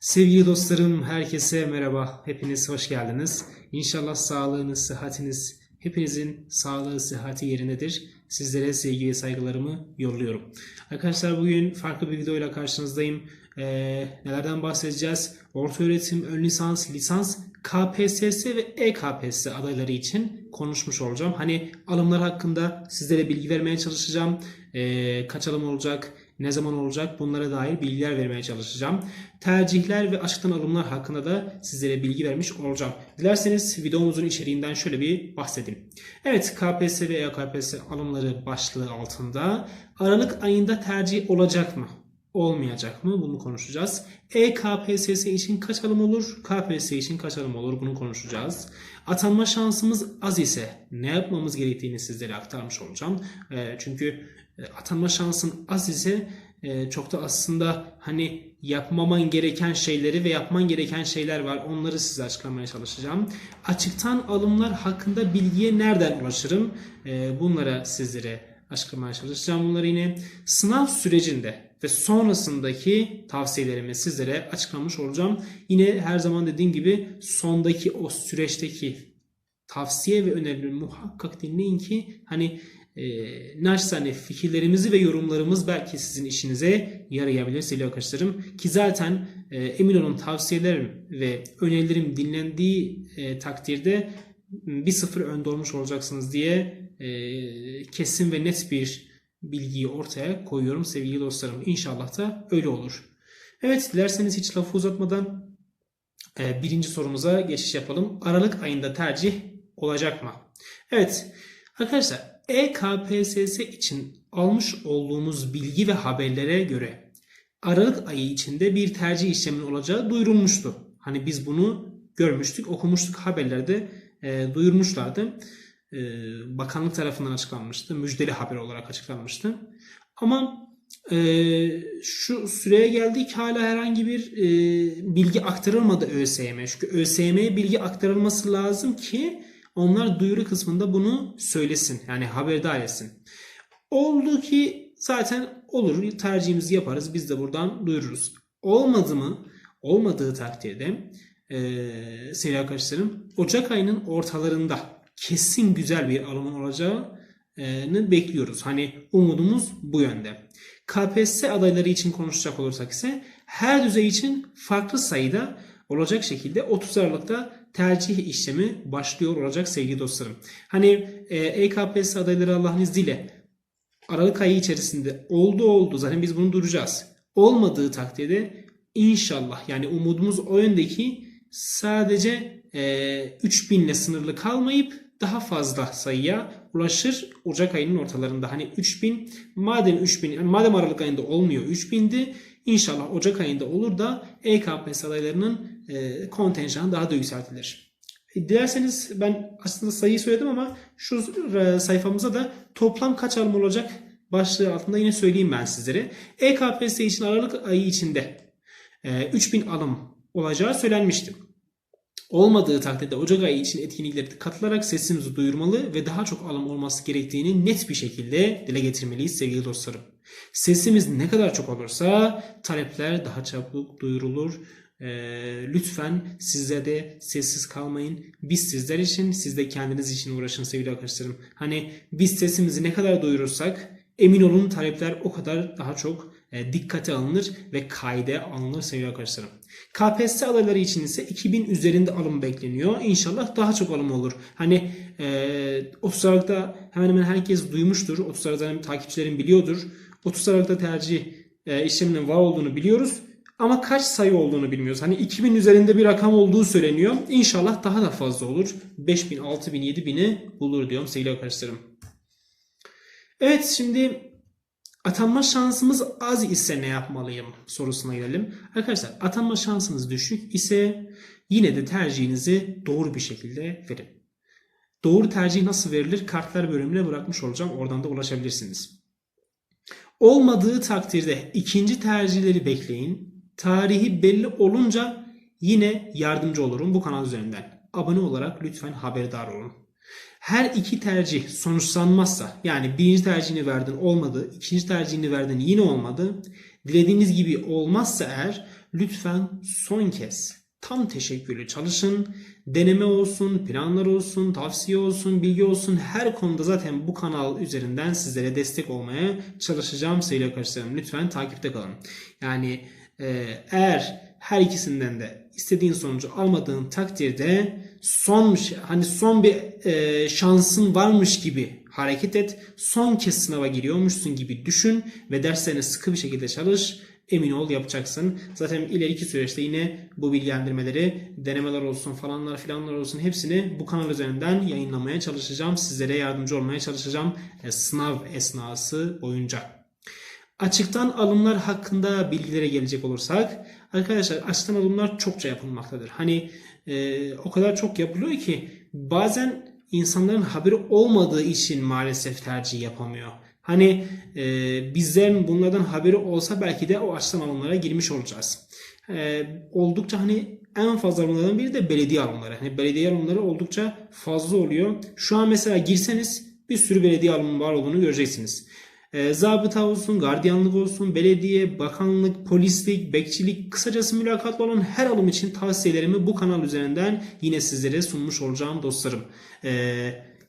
Sevgili dostlarım, herkese merhaba. Hepiniz hoş geldiniz. İnşallah sağlığınız, sıhhatiniz, hepinizin sağlığı, sıhhati yerindedir. Sizlere sevgi ve saygılarımı yolluyorum. Arkadaşlar bugün farklı bir videoyla karşınızdayım. Ee, nelerden bahsedeceğiz? Orta öğretim, ön lisans, lisans, KPSS ve EKPSS adayları için konuşmuş olacağım. Hani alımlar hakkında sizlere bilgi vermeye çalışacağım. Ee, kaç alım olacak? Ne zaman olacak bunlara dair bilgiler vermeye çalışacağım. Tercihler ve açıktan alımlar hakkında da sizlere bilgi vermiş olacağım. Dilerseniz videomuzun içeriğinden şöyle bir bahsedeyim. Evet KPSS ve EKPSS alımları başlığı altında Aralık ayında tercih olacak mı? Olmayacak mı? Bunu konuşacağız. EKPSS için kaç alım olur? KPSS için kaç alım olur? Bunu konuşacağız. Atanma şansımız az ise ne yapmamız gerektiğini sizlere aktarmış olacağım. E, çünkü atanma şansın az ise e, çok da aslında hani yapmaman gereken şeyleri ve yapman gereken şeyler var. Onları size açıklamaya çalışacağım. Açıktan alımlar hakkında bilgiye nereden ulaşırım? E, bunlara sizlere açıklamaya çalışacağım. Bunları yine sınav sürecinde ve sonrasındaki tavsiyelerimi sizlere açıklamış olacağım. Yine her zaman dediğim gibi sondaki o süreçteki tavsiye ve önerileri muhakkak dinleyin ki hani e, naçizane fikirlerimizi ve yorumlarımız belki sizin işinize yarayabilir sevgili arkadaşlarım. Ki zaten e, emin olun tavsiyelerim ve önerilerim dinlendiği e, takdirde bir sıfır önde olmuş olacaksınız diye e, kesin ve net bir bilgiyi ortaya koyuyorum sevgili dostlarım. İnşallah da öyle olur. Evet dilerseniz hiç lafı uzatmadan e, birinci sorumuza geçiş yapalım. Aralık ayında tercih olacak mı? Evet arkadaşlar EKPSS için almış olduğumuz bilgi ve haberlere göre Aralık ayı içinde bir tercih işleminin olacağı duyurulmuştu. Hani biz bunu görmüştük, okumuştuk haberlerde e, duyurmuşlardı. E, bakanlık tarafından açıklanmıştı. Müjdeli haber olarak açıklanmıştı. Ama e, şu süreye geldik hala herhangi bir e, bilgi aktarılmadı ÖSYM'e. Çünkü ÖSYM'ye bilgi aktarılması lazım ki onlar duyuru kısmında bunu söylesin. Yani haberdar etsin. Oldu ki zaten olur tercihimizi yaparız. Biz de buradan duyururuz. Olmadı mı? Olmadığı takdirde e, sevgili arkadaşlarım Ocak ayının ortalarında kesin güzel bir alımın olacağını bekliyoruz. Hani umudumuz bu yönde. KPSS adayları için konuşacak olursak ise her düzey için farklı sayıda olacak şekilde 30 Aralık'ta tercih işlemi başlıyor olacak sevgili dostlarım. Hani e, EKPSS adayları Allah'ın izniyle Aralık ayı içerisinde oldu oldu zaten biz bunu duracağız. Olmadığı takdirde inşallah yani umudumuz o yöndeki sadece e, 3000 ile sınırlı kalmayıp daha fazla sayıya ulaşır Ocak ayının ortalarında. Hani 3000 madem 3000 yani madem Aralık ayında olmuyor 3000'di İnşallah Ocak ayında olur da EKPS adaylarının e, kontenjanı daha da yükseltilir. E, dilerseniz ben aslında sayıyı söyledim ama şu e, sayfamıza da toplam kaç alım olacak başlığı altında yine söyleyeyim ben sizlere. EKPS için Aralık ayı içinde e, 3000 alım olacağı söylenmişti. Olmadığı takdirde Ocak ayı için etkinliklere katılarak sesimizi duyurmalı ve daha çok alım olması gerektiğini net bir şekilde dile getirmeliyiz sevgili dostlarım. Sesimiz ne kadar çok olursa talepler daha çabuk duyurulur. Ee, lütfen sizler de sessiz kalmayın. Biz sizler için, siz de kendiniz için uğraşın sevgili arkadaşlarım. Hani biz sesimizi ne kadar duyurursak emin olun talepler o kadar daha çok dikkate alınır ve kayda alınır sevgili arkadaşlarım. KPSS adayları için ise 2000 üzerinde alım bekleniyor. İnşallah daha çok alım olur. Hani e, 30 Aralık'ta hemen hemen herkes duymuştur. 30 Aralık'ta takipçilerim biliyordur. 30 Aralık'ta tercih e, işleminin var olduğunu biliyoruz. Ama kaç sayı olduğunu bilmiyoruz. Hani 2000 üzerinde bir rakam olduğu söyleniyor. İnşallah daha da fazla olur. 5000, 6000, 7000'i bulur diyorum sevgili arkadaşlarım. Evet şimdi atanma şansımız az ise ne yapmalıyım sorusuna gelelim. Arkadaşlar atanma şansınız düşük ise yine de tercihinizi doğru bir şekilde verin. Doğru tercih nasıl verilir? Kartlar bölümüne bırakmış olacağım. Oradan da ulaşabilirsiniz. Olmadığı takdirde ikinci tercihleri bekleyin. Tarihi belli olunca yine yardımcı olurum bu kanal üzerinden. Abone olarak lütfen haberdar olun. Her iki tercih sonuçlanmazsa yani birinci tercihini verdin olmadı, ikinci tercihini verdin yine olmadı. Dilediğiniz gibi olmazsa eğer lütfen son kez tam teşekküllü çalışın. Deneme olsun, planlar olsun, tavsiye olsun, bilgi olsun her konuda zaten bu kanal üzerinden sizlere destek olmaya çalışacağım sevgili arkadaşlarım. Lütfen takipte kalın. Yani e, eğer her ikisinden de istediğin sonucu almadığın takdirde son hani son bir e, şansın varmış gibi hareket et. Son kez sınava giriyormuşsun gibi düşün ve derslerine sıkı bir şekilde çalış. Emin ol yapacaksın. Zaten ileriki süreçte yine bu bilgilendirmeleri, denemeler olsun falanlar filanlar olsun hepsini bu kanal üzerinden yayınlamaya çalışacağım. Sizlere yardımcı olmaya çalışacağım e, sınav esnası boyunca. Açıktan alımlar hakkında bilgilere gelecek olursak arkadaşlar açıktan alımlar çokça yapılmaktadır. Hani e, o kadar çok yapılıyor ki bazen insanların haberi olmadığı için maalesef tercih yapamıyor. Hani e, bizlerin bunlardan haberi olsa belki de o açıktan alımlara girmiş olacağız. E, oldukça hani en fazla alımlardan biri de belediye alımları. Hani belediye alımları oldukça fazla oluyor. Şu an mesela girseniz bir sürü belediye alımı var olduğunu göreceksiniz. E, zabıta olsun, gardiyanlık olsun, belediye, bakanlık, polislik, bekçilik, kısacası mülakatlı olan her alım için tavsiyelerimi bu kanal üzerinden yine sizlere sunmuş olacağım dostlarım. E,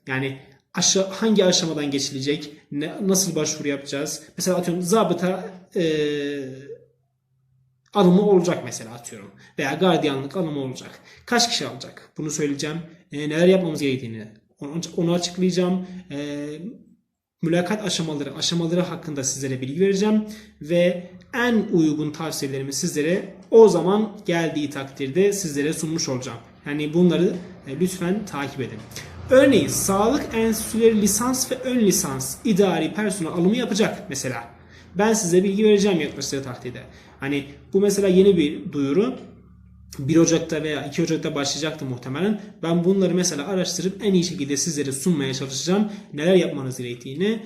yani aşa hangi aşamadan geçilecek, ne, nasıl başvuru yapacağız? Mesela atıyorum zabıta e, alımı olacak mesela atıyorum. Veya gardiyanlık alımı olacak. Kaç kişi alacak? Bunu söyleyeceğim. E, neler yapmamız gerektiğini onu, onu açıklayacağım. E, mülakat aşamaları, aşamaları hakkında sizlere bilgi vereceğim ve en uygun tavsiyelerimi sizlere o zaman geldiği takdirde sizlere sunmuş olacağım. Yani bunları e, lütfen takip edin. Örneğin sağlık enstitüleri lisans ve ön lisans idari personel alımı yapacak mesela. Ben size bilgi vereceğim yaklaşık takdirde. Hani bu mesela yeni bir duyuru. 1 Ocak'ta veya 2 Ocak'ta başlayacaktı muhtemelen. Ben bunları mesela araştırıp en iyi şekilde sizlere sunmaya çalışacağım. Neler yapmanız gerektiğini,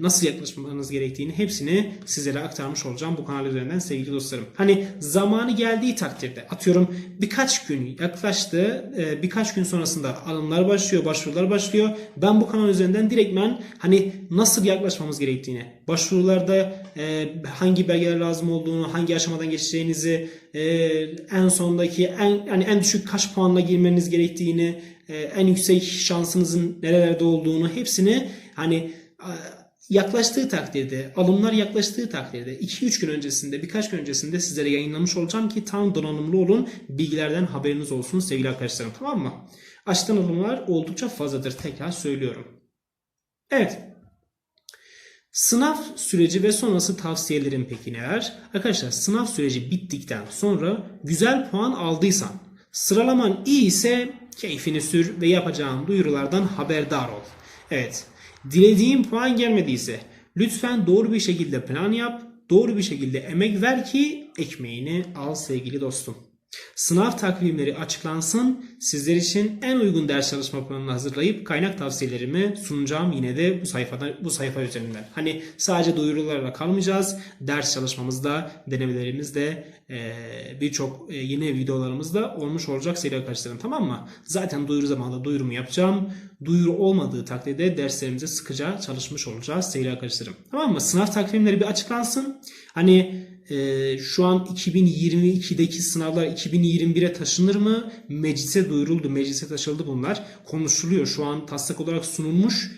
nasıl yaklaşmanız gerektiğini hepsini sizlere aktarmış olacağım bu kanal üzerinden sevgili dostlarım. Hani zamanı geldiği takdirde atıyorum birkaç gün yaklaştı, birkaç gün sonrasında alımlar başlıyor, başvurular başlıyor. Ben bu kanal üzerinden direktmen hani nasıl yaklaşmamız gerektiğini, başvurularda hangi belgeler lazım olduğunu, hangi aşamadan geçeceğinizi, en sondaki en yani en düşük kaç puanla girmeniz gerektiğini, en yüksek şansınızın nerelerde olduğunu hepsini hani yaklaştığı takdirde, alımlar yaklaştığı takdirde 2-3 gün öncesinde, birkaç gün öncesinde sizlere yayınlamış olacağım ki tam donanımlı olun, bilgilerden haberiniz olsun sevgili arkadaşlarım tamam mı? Açıktan alımlar oldukça fazladır tekrar söylüyorum. Evet. Sınav süreci ve sonrası tavsiyelerim peki neler? Arkadaşlar sınav süreci bittikten sonra güzel puan aldıysan, sıralaman iyi ise keyfini sür ve yapacağın duyurulardan haberdar ol. Evet, dilediğin puan gelmediyse lütfen doğru bir şekilde plan yap, doğru bir şekilde emek ver ki ekmeğini al sevgili dostum. Sınav takvimleri açıklansın. Sizler için en uygun ders çalışma planını hazırlayıp kaynak tavsiyelerimi sunacağım yine de bu sayfada bu sayfa üzerinden. Hani sadece duyurularla kalmayacağız. Ders çalışmamızda, denemelerimizde e, birçok e, yeni videolarımızda olmuş olacak sevgili arkadaşlarım tamam mı? Zaten duyuru zamanında duyurumu yapacağım. Duyuru olmadığı takdirde derslerimize sıkıca çalışmış olacağız sevgili arkadaşlarım. Tamam mı? Sınav takvimleri bir açıklansın. Hani e, şu an 2022'deki sınavlar 2021'e taşınır mı? Meclise duyuruldu, meclise taşıldı bunlar. Konuşuluyor. Şu an taslak olarak sunulmuş.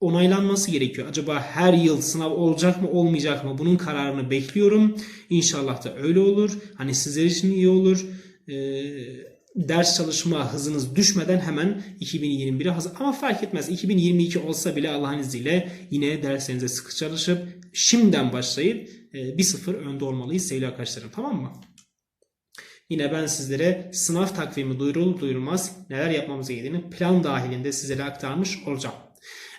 Onaylanması gerekiyor. Acaba her yıl sınav olacak mı olmayacak mı? Bunun kararını bekliyorum. İnşallah da öyle olur. Hani sizler için iyi olur. Eee ders çalışma hızınız düşmeden hemen 2021'e hazır. Ama fark etmez. 2022 olsa bile Allah'ın izniyle yine derslerinize sıkı çalışıp şimdiden başlayıp bir sıfır önde olmalıyız sevgili arkadaşlarım. Tamam mı? Yine ben sizlere sınav takvimi duyurulur duyurulmaz neler yapmamız gerektiğini plan dahilinde sizlere aktarmış olacağım.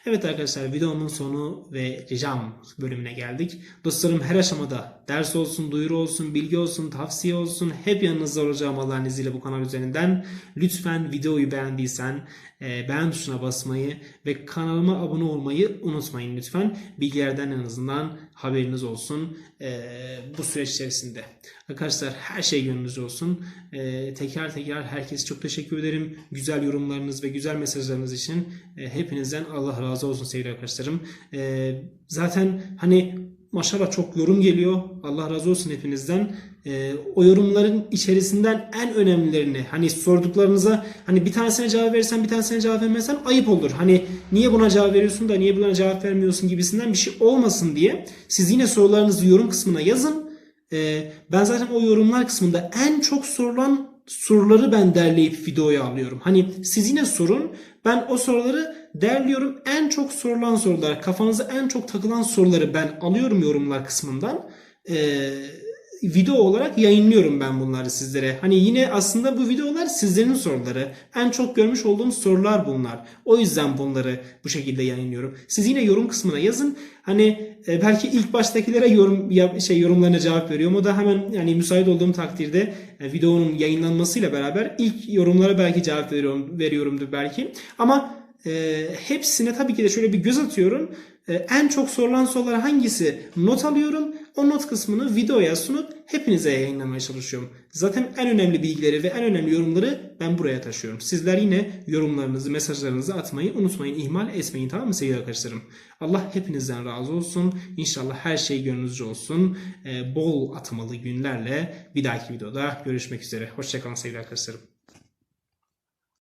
Evet arkadaşlar videomun sonu ve ricam bölümüne geldik. Dostlarım her aşamada ders olsun, duyuru olsun, bilgi olsun, tavsiye olsun hep yanınızda olacağım Allah'ın izniyle bu kanal üzerinden. Lütfen videoyu beğendiysen e, beğen tuşuna basmayı ve kanalıma abone olmayı unutmayın lütfen. Bilgilerden en azından haberiniz olsun e, bu süreç içerisinde. Arkadaşlar her şey gönlünüzce olsun. E, tekrar tekrar herkese çok teşekkür ederim. Güzel yorumlarınız ve güzel mesajlarınız için hepinizden Allah razı olsun sevgili arkadaşlarım. zaten hani maşallah çok yorum geliyor. Allah razı olsun hepinizden. Ee, o yorumların içerisinden en önemlilerini hani sorduklarınıza hani bir tanesine cevap verirsen bir tanesine cevap vermezsen ayıp olur. Hani niye buna cevap veriyorsun da niye buna cevap vermiyorsun gibisinden bir şey olmasın diye siz yine sorularınızı yorum kısmına yazın. Ee, ben zaten o yorumlar kısmında en çok sorulan soruları ben derleyip videoya alıyorum. Hani siz yine sorun. Ben o soruları derliyorum. En çok sorulan sorular, kafanıza en çok takılan soruları ben alıyorum yorumlar kısmından. Ee, video olarak yayınlıyorum ben bunları sizlere. Hani yine aslında bu videolar sizlerin soruları. En çok görmüş olduğum sorular bunlar. O yüzden bunları bu şekilde yayınlıyorum. Siz yine yorum kısmına yazın. Hani e, belki ilk baştakilere yorum şey yorumlarına cevap veriyorum. O da hemen yani müsait olduğum takdirde e, videonun yayınlanmasıyla beraber ilk yorumlara belki cevap veriyorum veriyorumdur belki. Ama e, hepsine tabii ki de şöyle bir göz atıyorum. E, en çok sorulan sorular hangisi? Not alıyorum. O not kısmını videoya sunup hepinize yayınlamaya çalışıyorum. Zaten en önemli bilgileri ve en önemli yorumları ben buraya taşıyorum. Sizler yine yorumlarınızı, mesajlarınızı atmayı unutmayın, ihmal etmeyin tamam mı sevgili arkadaşlarım? Allah hepinizden razı olsun. İnşallah her şey gönlünüzce olsun. E, bol atmalı günlerle bir dahaki videoda görüşmek üzere. Hoşçakalın sevgili arkadaşlarım.